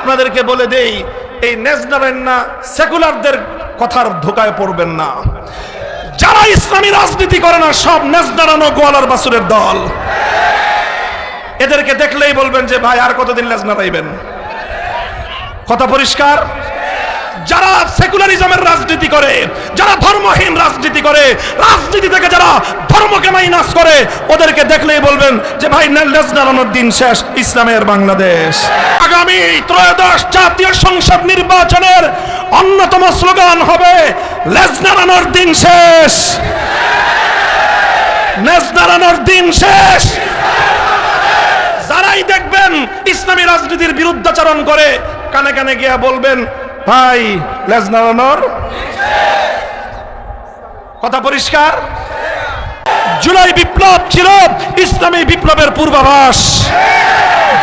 আপনাদেরকে বলে দেই, এই নেজনারেন না, সেকুলারদের কথার ধোকায় পড়বেন না। যারা ইসলামী রাজনীতি করে না, সব নেজনারানো গোয়ালার বাসুরের দল। এদেরকে দেখলেই বলবেন যে, ভাই, আর কতদিন লেজ নাড়াইবেন? কথা পরিষ্কার? যারা সেকুলারিজমের রাজনীতি করে, যারা ধর্মহীন রাজনীতি করে, রাজনীতি থেকে যারা ধর্মকে মাইনাস করে, ওদেরকে দেখলেই বলবেন যে ভাই নাড়ানোর দিন শেষ, ইসলামের বাংলাদেশ। আগামী ত্রয়োদশ জাতীয় সংসদ নির্বাচনের অন্যতম স্লোগান হবে, লেজ নাড়ানোর দিন শেষ। লেজ নাড়ানোর দিন শেষ। যারাই দেখবেন ইসলামী রাজনীতির বিরুদ্ধাচরণ করে, কানে কানে গিয়া বলবেন ভাই, লেজ নাড়ানোর কথা পরিষ্কার? জুলাই বিপ্লব ছিল ইসলামী বিপ্লবের পূর্বাভাস।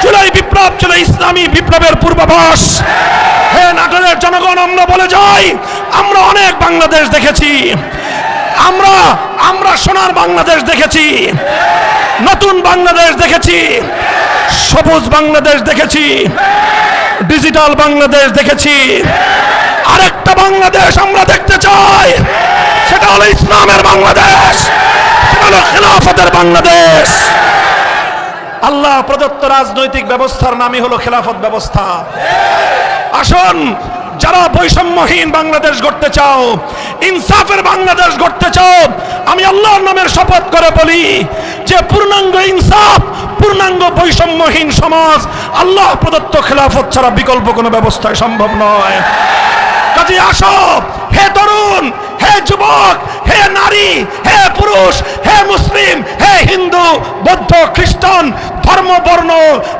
জুলাই বিপ্লব ছিল ইসলামী বিপ্লবের পূর্বাভাস। হে নাটোরের জনগণ, আমরা বলে যাই, আমরা অনেক বাংলাদেশ দেখেছি। আমরা আমরা সোনার বাংলাদেশ দেখেছি। নতুন বাংলাদেশ দেখেছি। সবুজ বাংলাদেশ দেখেছি। ডিজিটাল বাংলাদেশ দেখেছি। আরেকটা বাংলাদেশ আমরা দেখতে চাই। সেটা হলো ইসলামের বাংলাদেশ। খেলাফতের বাংলাদেশ। আল্লাহ প্রদত্ত রাজনৈতিক ব্যবস্থার নামই হলো খেলাফত ব্যবস্থা। আসুন, যারা বৈষম্যহীন বাংলাদেশ গড়তে চাও, ইনসাফের বাংলাদেশ গড়তে চাও, আমি আল্লাহর নামের শপথ করে বলি যে পূর্ণাঙ্গ ইনসাফ, পূর্ণাঙ্গ বৈষম্যহীন সমাজ আল্লাহ প্রদত্ত খেলাফত ছাড়া বিকল্প কোনো ব্যবস্থায় সম্ভব নয়। কাজে আসো, হে তরুণ, হে যুবক, হে নারী, হে পুরুষ, হে মুসলিম, হে হিন্দু, বৌদ্ধ, খ্রিস্টান, ধর্ম, বর্ণ,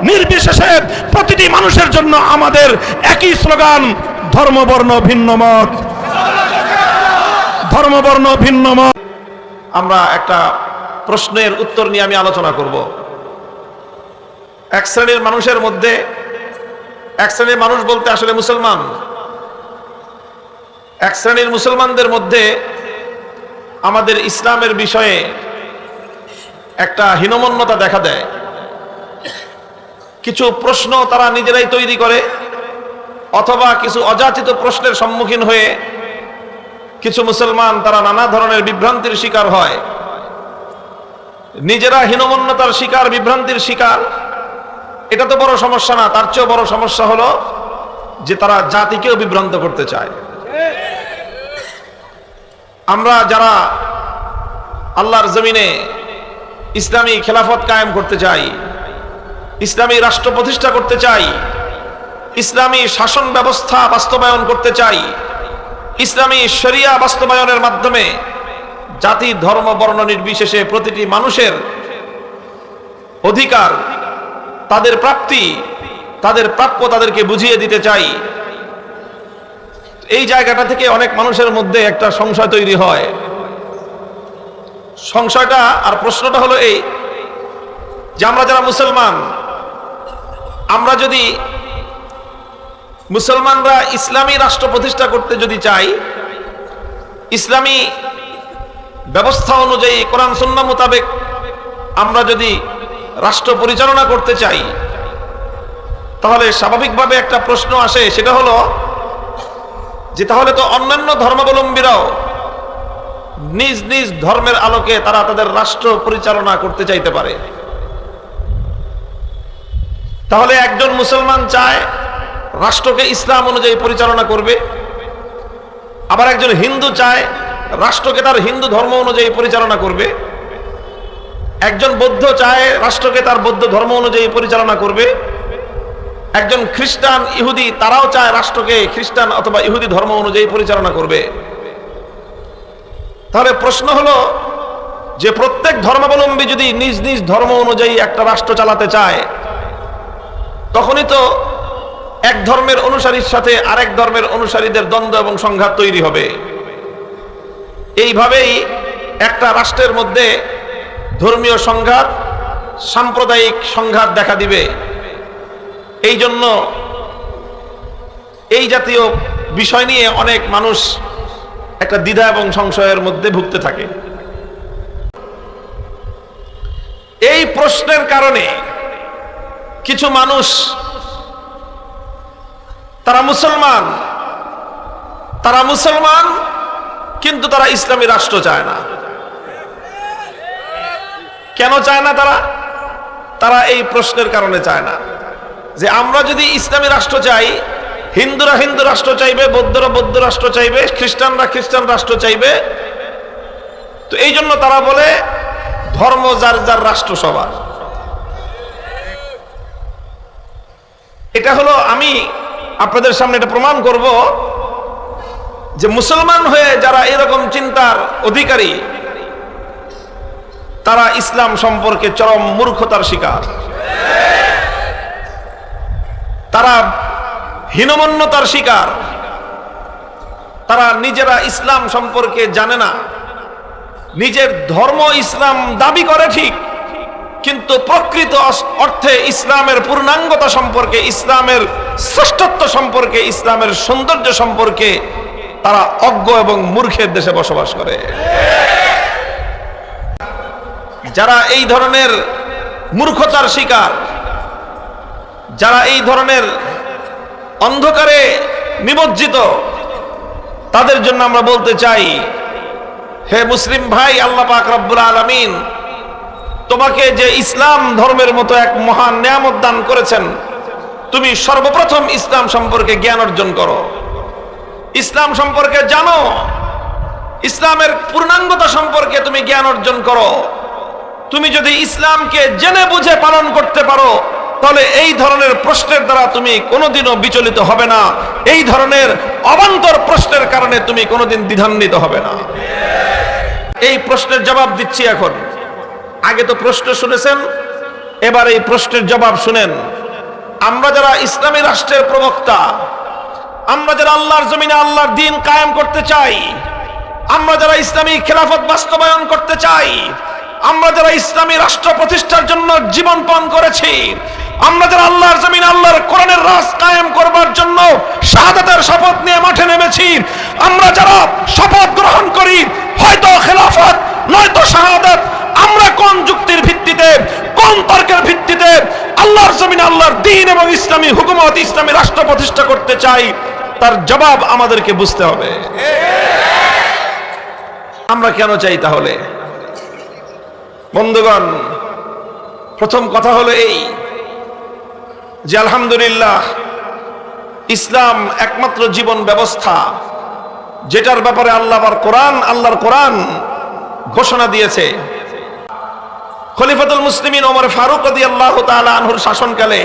নির্বিশেষে প্রতিটি মানুষের জন্য আমাদের একই স্লোগান, ধর্ম, বর্ণ, ভিন্ন মত। ধর্ম, বর্ণ, ভিন্ন মত। আমরা একটা প্রশ্নের উত্তর নিয়ে আমি আলোচনা করব। এক শ্রেণির মানুষের মধ্যে, এক শ্রেণির মানুষ বলতে আসলে মুসলমান। এক শ্রেণির মুসলমানদের মধ্যে আমাদের ইসলামের বিষয়ে একটা হীনমন্যতা দেখা দেয়। কিছু প্রশ্ন তারা নিজেরাই তৈরি করে, অথবা কিছু অযাচিত প্রশ্নের সম্মুখীন হয়ে কিছু মুসলমান তারা নানা ধরনের বিভ্রান্তির শিকার হয়। নিজেরা হীনমন্যতার শিকার, বিভ্রান্তির শিকার এটা তো বড় সমস্যা না, তার চেয়েও বড় সমস্যা হলো যে তারা জাতিকেও বিভ্রান্ত করতে চায়। আমরা যারা আল্লাহর জমিনে ইসলামী খেলাফত কায়েম করতে চাই, ইসলামী রাষ্ট্র প্রতিষ্ঠা করতে চাই, ইসলামী শাসন ব্যবস্থা বাস্তবায়ন করতে চাই, ইসলামী শরিয়া বাস্তবায়নের মাধ্যমে জাতি, ধর্ম, বর্ণ নির্বিশেষে প্রতিটি মানুষের অধিকার তাদের প্রাপ্তি, তাদের প্রাপ্য তাদেরকে বুঝিয়ে দিতে চাই। এই জায়গাটা থেকে অনেক মানুষের মধ্যে একটা সংশয় তৈরি হয়। সংশয়টা আর প্রশ্নটা হলো এই যে আমরা যারা মুসলমান, আমরা যদি মুসলমানরা ইসলামী রাষ্ট্র প্রতিষ্ঠা করতে যদি চাই, ইসলামী ব্যবস্থা অনুযায়ী কোরআন সন্না মোতাবেক আমরা যদি রাষ্ট্র পরিচালনা করতে চাই, তাহলে স্বাভাবিকভাবে একটা প্রশ্ন আসে, সেটা হলো যে তাহলে তো অন্যান্য ধর্মাবলম্বীরাও নিজ নিজ ধর্মের আলোকে তারা তাদের রাষ্ট্র পরিচালনা করতে চাইতে পারে। তাহলে একজন মুসলমান চায় রাষ্ট্রকে ইসলাম অনুযায়ী পরিচালনা করবে, আবার একজন হিন্দু চায় রাষ্ট্রকে তার হিন্দু ধর্ম অনুযায়ী পরিচালনা করবে। একজন বৌদ্ধ চায় রাষ্ট্রকে তার বৌদ্ধ ধর্ম অনুযায়ী পরিচালনা করবে। একজন খ্রিস্টান, ইহুদি, তারাও চায় রাষ্ট্রকে খ্রিস্টান অথবা ইহুদি ধর্ম অনুযায়ী পরিচালনা করবে। তাহলে প্রশ্ন হলো, যে প্রত্যেক ধর্মাবলম্বী যদি নিজ নিজ ধর্ম অনুযায়ী একটা রাষ্ট্র চালাতে চায়, তখনই তো এক ধর্মের অনুসারীর সাথে আরেক ধর্মের অনুসারীদের দ্বন্দ্ব এবং সংঘাত তৈরি হবে। এইভাবেই একটা রাষ্ট্রের মধ্যে ধর্মীয় সংঘাত, সাম্প্রদায়িক সংঘাত দেখা দিবে। এই জন্য এই জাতীয় বিষয় নিয়ে অনেক মানুষ একটা দ্বিধা এবং সংশয়ের মধ্যে ভুগতে থাকে। এই প্রশ্নের কারণে কিছু মানুষ, তারা মুসলমান তারা মুসলমান, কিন্তু তারা ইসলামী রাষ্ট্র চায় না। কেন চায় না তারা? তারা এই প্রশ্নের কারণে চায় না। যে আমরা যদি ইসলামী রাষ্ট্র চাই, হিন্দুরা হিন্দু রাষ্ট্র চাইবে, বৌদ্ধরা বৌদ্ধ রাষ্ট্র চাইবে, খ্রিস্টানরা খ্রিস্টান রাষ্ট্র চাইবে, তো এই জন্য তারা বলে, ধর্ম যার যার রাষ্ট্র সবার। এটা হলো আমি আপনাদের সামনে এটা প্রমাণ করব যে মুসলমান হয়ে যারা এরকম চিন্তার অধিকারী তারা ইসলাম সম্পর্কে চরম মূর্খতার শিকার। তারা হীনমন্যতার শিকার। তারা নিজেরা ইসলাম সম্পর্কে জানে না। নিজের ধর্ম ইসলাম দাবি করে ঠিক, কিন্তু প্রকৃত অর্থে ইসলামের পূর্ণাঙ্গতা সম্পর্কে, ইসলামের শ্রেষ্ঠত্ব সম্পর্কে, ইসলামের সৌন্দর্য সম্পর্কে তারা অজ্ঞ এবং মূর্খের দেশে বসবাস করে। যারা এই ধরনের মূর্খতার শিকার, যারা এই ধরনের অন্ধকারে নিমজ্জিত, তাদের জন্য আমরা বলতে চাই, হে মুসলিম ভাই, আল্লাহ পাক রব্বুল আলমিন, তোমাকে যে ইসলাম ধর্মের মতো এক মহান নিয়ামত দান করেছেন, তুমি সর্বপ্রথম ইসলাম সম্পর্কে জ্ঞান অর্জন করো। ইসলাম সম্পর্কে জানো, ইসলামের পূর্ণাঙ্গতা সম্পর্কে তুমি জ্ঞান অর্জন করো। তুমি যদি ইসলামকে জেনে বুঝে পালন করতে পারো, তাহলে এই ধরনের প্রশ্নের দ্বারা তুমি কোনোদিনও বিচলিত হবে না। এই ধরনের অবান্তর প্রশ্নের কারণে তুমি কোনোদিন দ্বিধান্বিত হবে না। এই প্রশ্নের জবাব দিচ্ছি এখন। আগে তো প্রশ্ন শুনেছেন, এবার এই প্রশ্নের জবাব শুনেন। আমরা যারা ইসলামী রাষ্ট্রের প্রবক্তা, আমরা যারা আল্লাহর জমিনে আল্লাহর দিন কায়েম করতে চাই, আমরা যারা ইসলামী খেলাফত বাস্তবায়ন করতে চাই আমরা যারা ইসলামী রাষ্ট্র প্রতিষ্ঠার জন্য জীবন পান করেছি, আমরা যারা আল্লাহর জমিন, আল্লাহর কোরআনের রাজ কায়েম করবার জন্য শাহাদাতের শপথ নিয়ে মাঠে নেমেছি, আমরা যারা শপথ গ্রহণ করি, হয়তো খেলাফত, নয়তো শাহাদাত, আমরা কোন যুক্তির ভিত্তিতে, কোন তর্কের ভিত্তিতে আল্লাহর জমিন, আল্লাহর দিন এবং ইসলামী হুকুমত, ইসলামী রাষ্ট্র প্রতিষ্ঠা করতে চাই, তার জবাব আমাদেরকে বুঝতে হবে। আমরা কেন চাই তাহলে? বন্ধুগণ, প্রথম কথা হলো এই যে আলহামদুলিল্লাহ ইসলাম একমাত্র জীবন ব্যবস্থা, যেটার ব্যাপারে আল্লাহ কোরআন, আল্লাহর কোরআন ঘোষণা দিয়েছে। খলিফাতুল মুসলিমিন ওমর ফারুক রদি আল্লাহ আনহুর শাসনকালে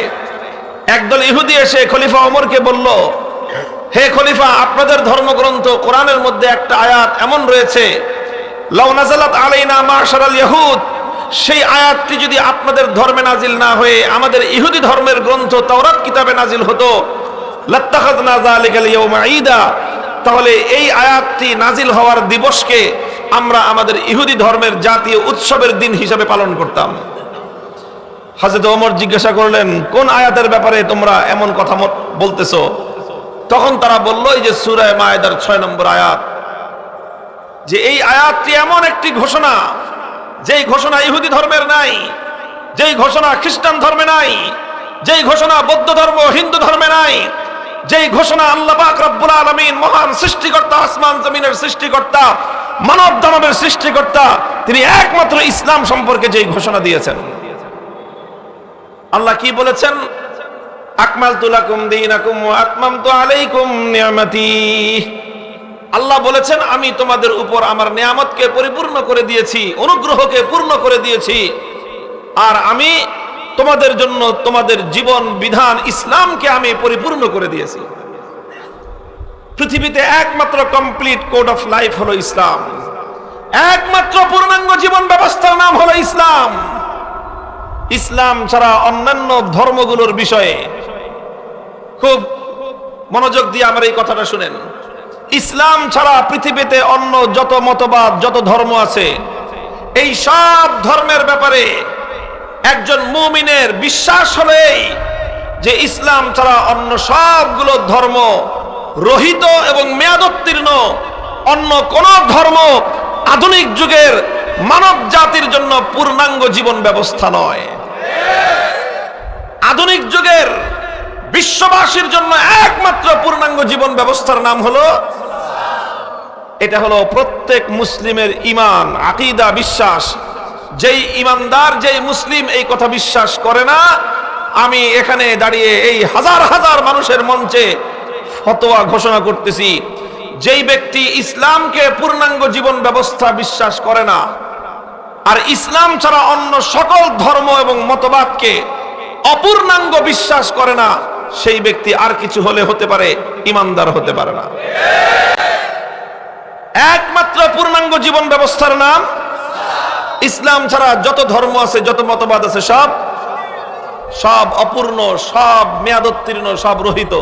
একদল ইহুদি এসে খলিফা ওমরকে বলল, হে খলিফা, আপনাদের ধর্মগ্রন্থ কোরআনের মধ্যে একটা আয়াত এমন রয়েছে, লাউ নাজালাত আলাইনা মাশারাল ইয়াহুদ সেই আয়াতটি যদি আপনাদের ধর্মে নাজিল না হয়ে আমাদের ইহুদি ধর্মের গ্রন্থ তাওরাত কিতাবে নাজিল হতো তাহলে এই আয়াতটি নাজিল হওয়ার দিবসকে আমরা আমাদের ইহুদি ধর্মের জাতীয় উৎসবের দিন হিসাবে পালন করতাম। হাজরত ওমর জিজ্ঞাসা করলেন, কোন আয়াতের ব্যাপারে তোমরা এমন কথা বলতেছো? তখন তারা বলল যে সুরায় মায়েদার ছয় নম্বর আয়াত। যে এই আয়াতটি এমন একটি ঘোষণা যেই ঘোষণা ইহুদি ধর্মের নাই, যেই ঘোষণা খ্রিস্টান ধর্মে নাই, যেই ঘোষণা বৌদ্ধ ধর্ম, হিন্দু ধর্মে নাই, যেই ঘোষণা আল্লাহ পাক রব্বুল আলামিন মহান সৃষ্টিকর্তা, আসমান জমিনের সৃষ্টিকর্তা, মানব দানবের সৃষ্টিকর্তা, তিনি একমাত্র ইসলাম সম্পর্কে যেই ঘোষণা দিয়েছেন। আল্লাহ কি বলেছেন? আকমাল তুলাকুম দিনাকুম ওয়া আতমামতু আলাইকুম নিয়ামাতি। আল্লাহ বলেছেন, আমি তোমাদের উপর আমার নিয়ামতকে পরিপূর্ণ করে দিয়েছি, অনুগ্রহকে পূর্ণ করে দিয়েছি। আর আমি তোমাদের জন্য তোমাদের জীবন, বিধান, ইসলামকে আমি পরিপূর্ণ করে দিয়েছি। পৃথিবীতে একমাত্র কমপ্লিট কোড অফ লাইফ হলো ইসলাম। একমাত্র পূর্ণাঙ্গ জীবন ব্যবস্থার নাম হলো ইসলাম। ইসলাম ছাড়া অন্যান্য ধর্মগুলোর বিষয়ে খুব মনোযোগ দিয়ে আমার এই কথাটা শুনেন। ইসলাম ছাড়া পৃথিবীতে অন্য যত মতবাদ, যত ধর্ম আছে, এই সব ধর্মের ব্যাপারে একজন মুমিনের বিশ্বাস হলেই যে ইসলাম ছাড়া অন্য সবগুলো ধর্ম রহিত এবং মেয়াদোত্তীর্ণ, অন্য কোন ধর্ম আধুনিক যুগের মানব জাতির জন্য পূর্ণাঙ্গ জীবন ব্যবস্থা নয়। আধুনিক যুগের বিশ্ববাসীর জন্য একমাত্র পূর্ণাঙ্গ জীবন ব্যবস্থার নাম হলো এটা হলো প্রত্যেক মুসলিমের ইমান আকিদা, বিশ্বাস। যেই ইমানদার যেই মুসলিম এই কথা বিশ্বাস করে না, আমি এখানে দাঁড়িয়ে এই হাজার হাজার মানুষের মঞ্চে ফতোয়া ঘোষণা করতেছি, যেই ব্যক্তি ইসলামকে পূর্ণাঙ্গ জীবন ব্যবস্থা বিশ্বাস করে না, আর ইসলাম ছাড়া অন্য সকল ধর্ম এবং মতবাদকে অপূর্ণাঙ্গ বিশ্বাস করে না, সেই ব্যক্তি আর কিছু হলে হতে পারে ইমানদার হতে পারে না। একমাত্র পূর্ণাঙ্গ জীবন ব্যবস্থার নাম ইসলাম ছাড়া যত ধর্ম আছে, যত মতবাদ আছে, সব সব অপূর্ণ, সব মেয়াদোত্তীর্ণ, সব রহিত।